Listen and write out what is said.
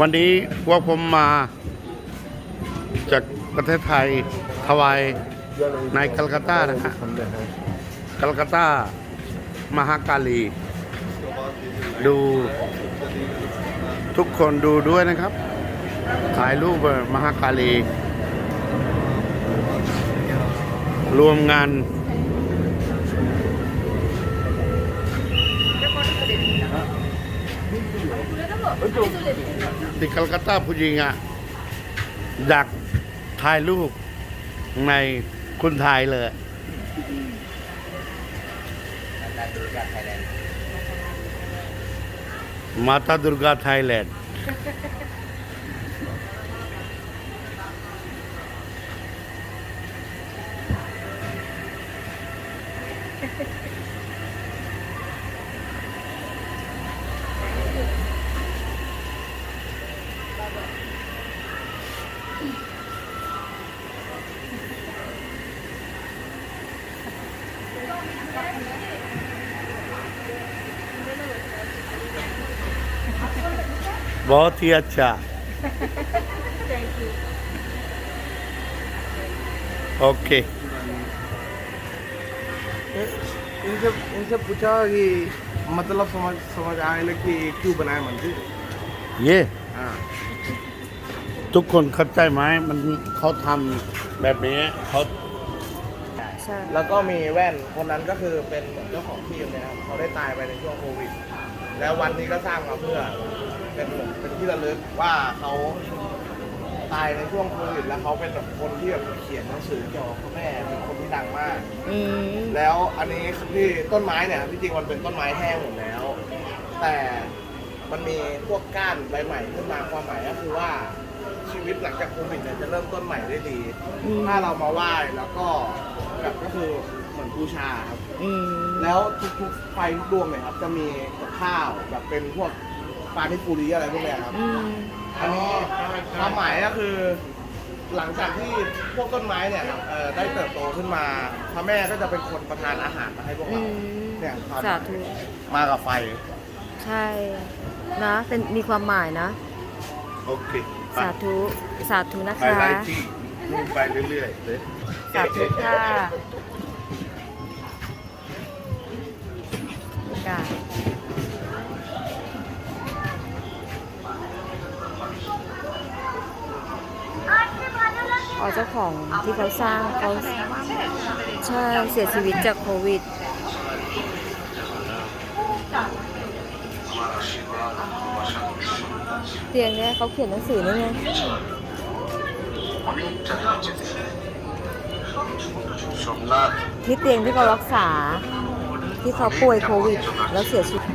วันนี้พวกผมมาจากประเทศไทยถวายในกัลกัตตานะฮะกัลกัตตามหากาลี ดูทุกคนดูด้วยนะครับ ถ่ายรูปมหากาลี รวมงาน ที่กัลกัตตาผู้หญิงอะอยากถ่ายรูปในคุณไทยเลยมาตาดุร์กาไทยแลนด์ बहुत ही अच्छा ओके इनसे इनसे पूछा कि मतलब समझ समझ आए ले कि क्यों बनाए मंदिर เย่ हाँ ทุกคนเข้าใจไหมมันเขาทำแบบนี้เขา ใช่ แล้วก็มีแว่นคนนั้นก็คือเป็นเจ้าของทีมเนะครับเขาได้ตายไปในช่วงโควิด แล้ววันนี้ก็สร้างมาเพื่อ เป็นเป็นที่ระลึกว่าเขาตายในช่วงโควิดแล้วเขาเป็นแบบคนที่แบบเขียนหนังสือเกี่ยวกับพ่อแม่เป็นคนที่ดังมาก อืมแล้วอันนี้ที่ต้นไม้เนี่ยที่จริงมันเป็นต้นไม้แห้งหมดแล้ว แต่มันมีพวกก้านใบใหม่ขึ้นมาความหมายก็คือว่าชีวิตหลังจากโควิดเนี่ยจะเริ่มต้นใหม่ได้ดี อืมถ้าเรามาไหว้แล้วก็แบบก็คือเหมือนบูชาครับ อืมแล้วทุกๆไฟทุกดวงเนี่ยครับจะมีกับข้าวแบบเป็นพวก ปลาทิปุรีอะไรพวกเนี้ยครับ อืม อันนี้ความหมายก็คือ หลังจากที่พวกต้นไม้เนี่ยครับเอ่อได้เติบโตขึ้นมาพระแม่ก็จะเป็นคนประทานอาหารมาให้พวกอืเราม เนี่ยความสาธุ มากับไฟ ใช่ นะ เป็น มีความหมายนะ โอเคไปสาธุ สาธุนะไปคะไล่ที่นู่นไปเรื่อยๆเลยสาธุค่ะค่ เจ้าของที่เขาสร้างเขาใช่เสียชีวิตจากโควิดเตียงเนี่ยเขาเขียนหนังสือนี่ไงที่เตียงที่เขารักษา ที่เขาป่วยโควิด แล้วเสียชีวิต